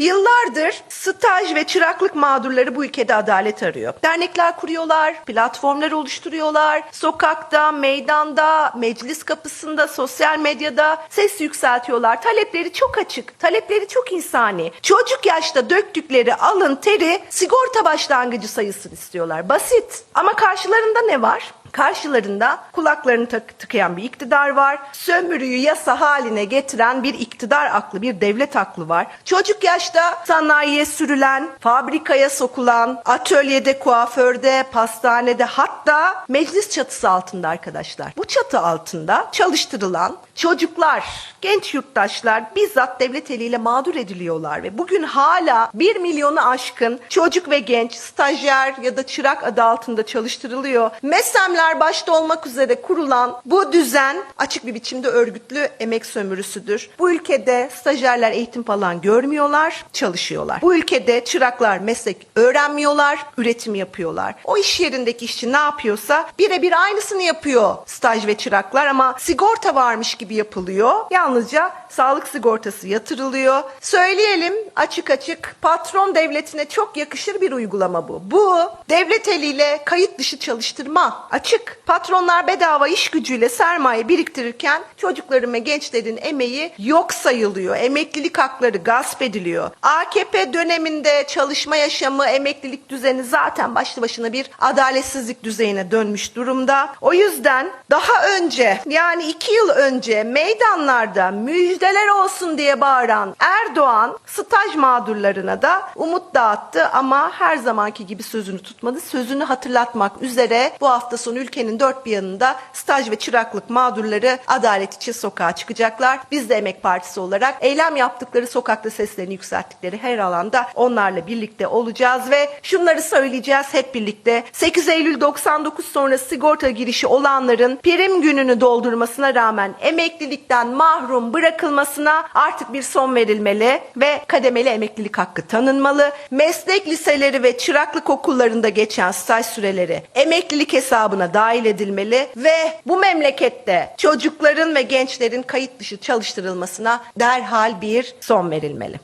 Yıllardır staj ve çıraklık mağdurları bu ülkede adalet arıyor. Dernekler kuruyorlar, platformlar oluşturuyorlar. Sokakta, meydanda, meclis kapısında, sosyal medyada ses yükseltiyorlar. Talepleri çok açık, talepleri çok insani. Çocuk yaşta döktükleri alın teri sigorta başlangıcı sayısını istiyorlar. Basit ama karşılarında ne var? Karşılarında kulaklarını tıkayan bir iktidar var. Sömürüyü yasa haline getiren bir iktidar aklı, bir devlet aklı var. Çocuk yaşta sanayiye sürülen, fabrikaya sokulan, atölyede, kuaförde, pastanede hatta meclis çatısı altında arkadaşlar. Bu çatı altında çalıştırılan çocuklar, genç yurttaşlar bizzat devlet eliyle mağdur ediliyorlar ve bugün hala 1 milyonu aşkın çocuk ve genç stajyer ya da çırak adı altında çalıştırılıyor. MESEM'ler başta olmak üzere kurulan bu düzen açık bir biçimde örgütlü emek sömürüsüdür. Bu ülkede stajyerler eğitim falan görmüyorlar, çalışıyorlar. Bu ülkede çıraklar meslek öğrenmiyorlar, üretim yapıyorlar. O iş yerindeki işçi ne yapıyorsa birebir aynısını yapıyor staj ve çıraklar ama sigorta varmış gibi yapılıyor. Yalnızca sağlık sigortası yatırılıyor. Söyleyelim açık açık patron devletine çok yakışır bir uygulama bu. Bu devlet eliyle kayıt dışı çalıştırma. Açık. Patronlar bedava iş gücüyle sermaye biriktirirken çocukların ve gençlerin emeği yok sayılıyor. Emeklilik hakları gasp ediliyor. AKP döneminde çalışma yaşamı, emeklilik düzeni zaten başlı başına bir adaletsizlik düzeyine dönmüş durumda. O yüzden daha önce yani iki yıl önce meydanlarda müjdeler olsun diye bağıran Erdoğan staj mağdurlarına da umut dağıttı ama her zamanki gibi sözünü tutmadı. Sözünü hatırlatmak üzere bu hafta sonu ülkenin dört bir yanında staj ve çıraklık mağdurları adalet için sokağa çıkacaklar. Biz de Emek Partisi olarak eylem yaptıkları sokakta seslerini yükselttikleri her alanda onlarla birlikte olacağız ve şunları söyleyeceğiz hep birlikte. 8 Eylül 99 sonrası sigorta girişi olanların prim gününü doldurmasına rağmen emeklilikten mahrum bırakılmasına artık bir son verilmeli ve kademeli emeklilik hakkı tanınmalı. Meslek liseleri ve çıraklık okullarında geçen staj süreleri emeklilik hesabına dahil edilmeli ve bu memlekette çocukların ve gençlerin kayıt dışı çalıştırılmasına derhal bir son verilmeli.